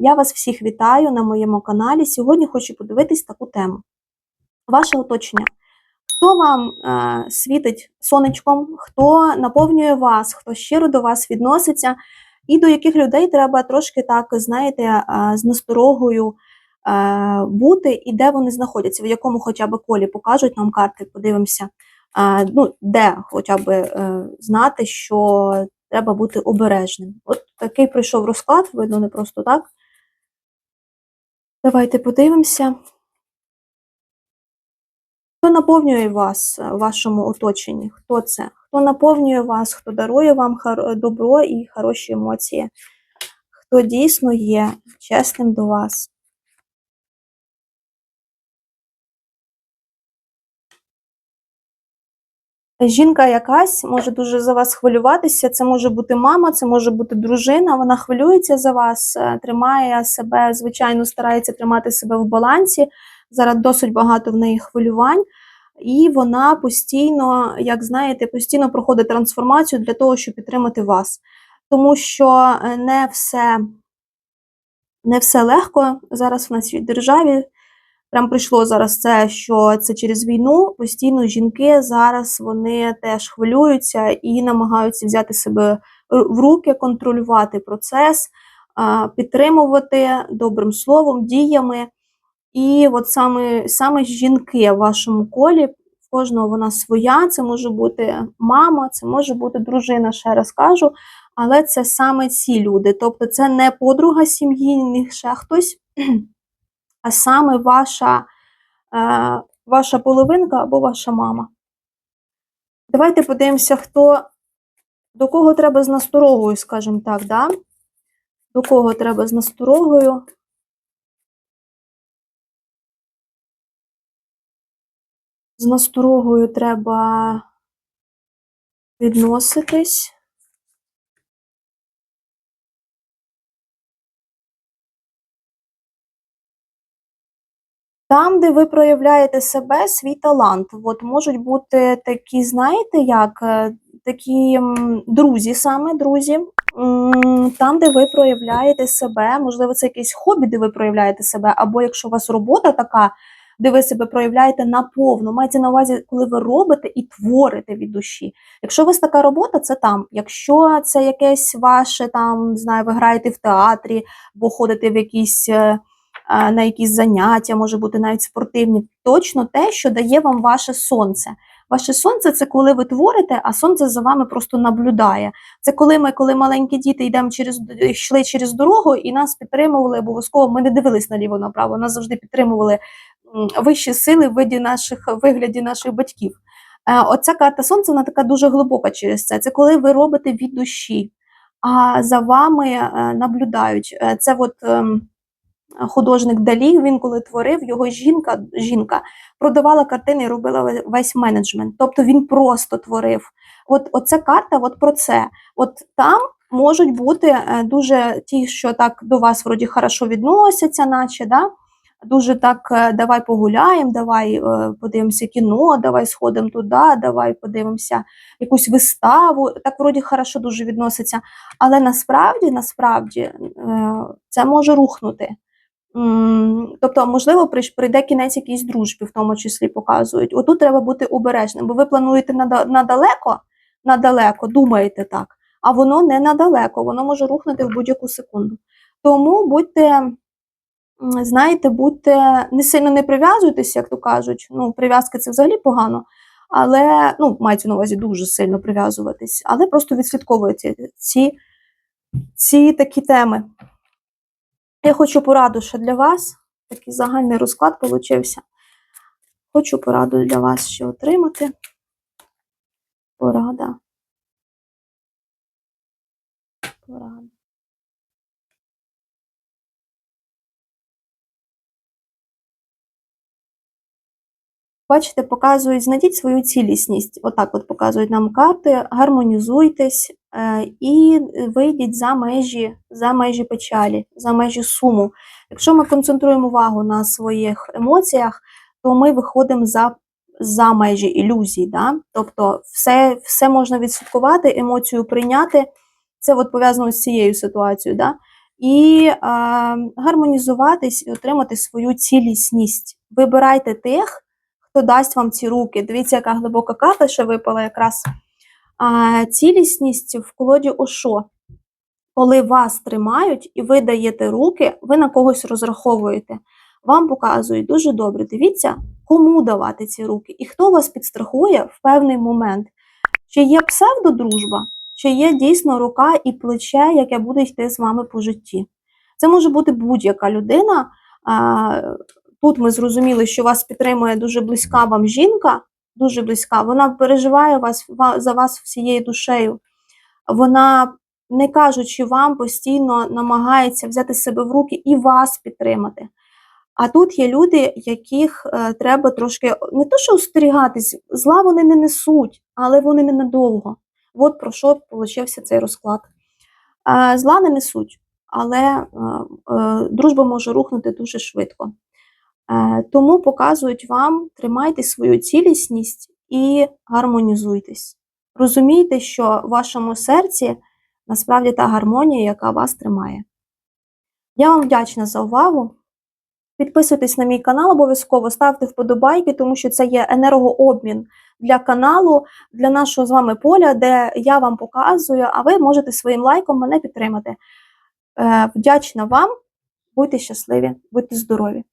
Я вас всіх вітаю на моєму каналі. Сьогодні хочу подивитись таку тему. Ваше оточення. Хто вам е, світить сонечком, хто наповнює вас, хто щиро до вас відноситься, і до яких людей треба трошки так, знаєте, е, з насторогою е, бути, і де вони знаходяться, в якому хоча б колі покажуть нам карти, подивимося, е, ну, де хоча б е, знати, що треба бути обережним. От такий прийшов розклад, видно, не просто так. Давайте подивимося. Хто наповнює вас е, в вашому оточенні? Хто це? Хто наповнює вас, хто дарує вам добро і хороші емоції? Хто дійсно є чесним до вас? Жінка якась може дуже за вас хвилюватися. Це може бути мама, це може бути дружина. Вона хвилюється за вас, е, тримає себе, звичайно, старається тримати себе в балансі. Зараз досить багато в неї хвилювань, і вона постійно, як знаєте, постійно проходить трансформацію для того, щоб підтримати вас. Тому що е, не все, не все легко зараз в нашій державі. Прям прийшло зараз це, що це через війну. Постійно жінки зараз вони теж хвилюються і намагаються взяти себе в руки, контролювати процес, підтримувати добрим словом, діями. І от саме, саме жінки в вашому колі, в кожного вона своя, це може бути мама, це може бути дружина, ще раз кажу, але це саме ці люди. Тобто це не подруга сім'ї, не ще хтось, а саме ваша, е, ваша половинка або ваша мама. Давайте подивимося, хто, до кого треба з насторогою, скажімо так, да? до кого треба з насторогою. З насторогою треба відноситись. Там, де ви проявляєте себе, свій талант. От можуть бути такі, знаєте, як е, такі друзі, саме друзі. Там, де ви проявляєте себе, можливо, це якесь хобі, де ви проявляєте себе, або якщо у вас робота така, де ви себе проявляєте наповну. Мається на увазі, коли ви робите і творите від душі. Якщо у вас така робота, це там. Якщо це якесь ваше там, знаю, ви граєте в театрі, або ходите в якісь. На якісь заняття, може бути навіть спортивні, точно те, що дає вам ваше сонце. Ваше сонце це коли ви творите, а сонце за вами просто наблюдає. Це коли ми, коли маленькі діти йдемо через йшли через дорогу і нас підтримували обов'язково. Ми не дивились наліво направо, нас завжди підтримували вищі сили в виді наших вигляді наших батьків. Е, Оця карта сонця вона така дуже глибока через це. Це коли ви робите від душі, а за вами е, наблюдають. Е, Це от. Художник Далі, він коли творив, його жінка жінка продавала картини і робила весь менеджмент. Тобто він просто творив. От оця карта от про це. От там можуть бути е, дуже ті, що так до вас вроді хорошо відносяться, наче да? дуже так, е, давай погуляємо, давай е, подивимося кіно, давай сходимо туди, давай подивимося якусь виставу. Так вроді хорошо дуже відносяться. Але насправді, насправді, це може рухнути. Тобто, можливо, прийде кінець якійсь дружбі, в тому числі показують. Отут треба бути обережним, бо ви плануєте надалеко, надалеко, думаєте так, а воно не надалеко, воно може рухнути в будь-яку секунду. Тому будьте, знаєте, будьте не сильно не прив'язуйтесь, як то кажуть. Ну, прив'язки це взагалі погано, але ну, мається на увазі дуже сильно прив'язуватись, але просто відслідковуйте ці, ці такі теми. Я хочу пораду ще для вас. Такий загальний розклад получився. Хочу пораду для вас ще отримати. Порада. Порада. Бачите, показують, знайдіть свою цілісність. Отак от показують нам карти, гармонізуйтесь і вийдіть за межі, за межі печалі, за межі суму. Якщо ми концентруємо увагу на своїх емоціях, то ми виходимо за, за межі ілюзій. Да? Тобто все, все можна відслідкувати, емоцію прийняти. Це от пов'язано з цією ситуацією. Да? і е, гармонізуватись і отримати свою цілісність. Вибирайте тих, хто дасть вам ці руки. Дивіться, яка глибока карта ще випала якраз. Цілісність в колоді Ошо. Коли вас тримають і ви даєте руки, ви на когось розраховуєте. Вам показують дуже добре. Дивіться, кому давати ці руки і хто вас підстрахує в певний момент. Чи є псевдодружба, чи є дійсно рука і плече, яке буде йти з вами по житті. Це може бути будь-яка людина. Тут ми зрозуміли, що вас підтримує дуже близька вам жінка, дуже близька. Вона переживає вас за вас всією душею. Вона, не кажучи вам, постійно намагається взяти себе в руки і вас підтримати. А тут є люди, яких е, треба трошки не то, що остерігатись, зла вони не несуть, але вони ненадовго. От про що получився цей розклад. Е, зла не несуть, але е, е, дружба може рухнути дуже швидко. Е, тому показують вам, тримайте свою цілісність і гармонізуйтесь. Розумійте, що в вашому серці насправді та гармонія, яка вас тримає. Я вам вдячна за увагу. Підписуйтесь на мій канал, обов'язково ставте вподобайки, тому що це є енергообмін для каналу, для нашого з вами поля, де я вам показую, а ви можете своїм лайком мене підтримати. Е, Вдячна вам, будьте щасливі, будьте здорові!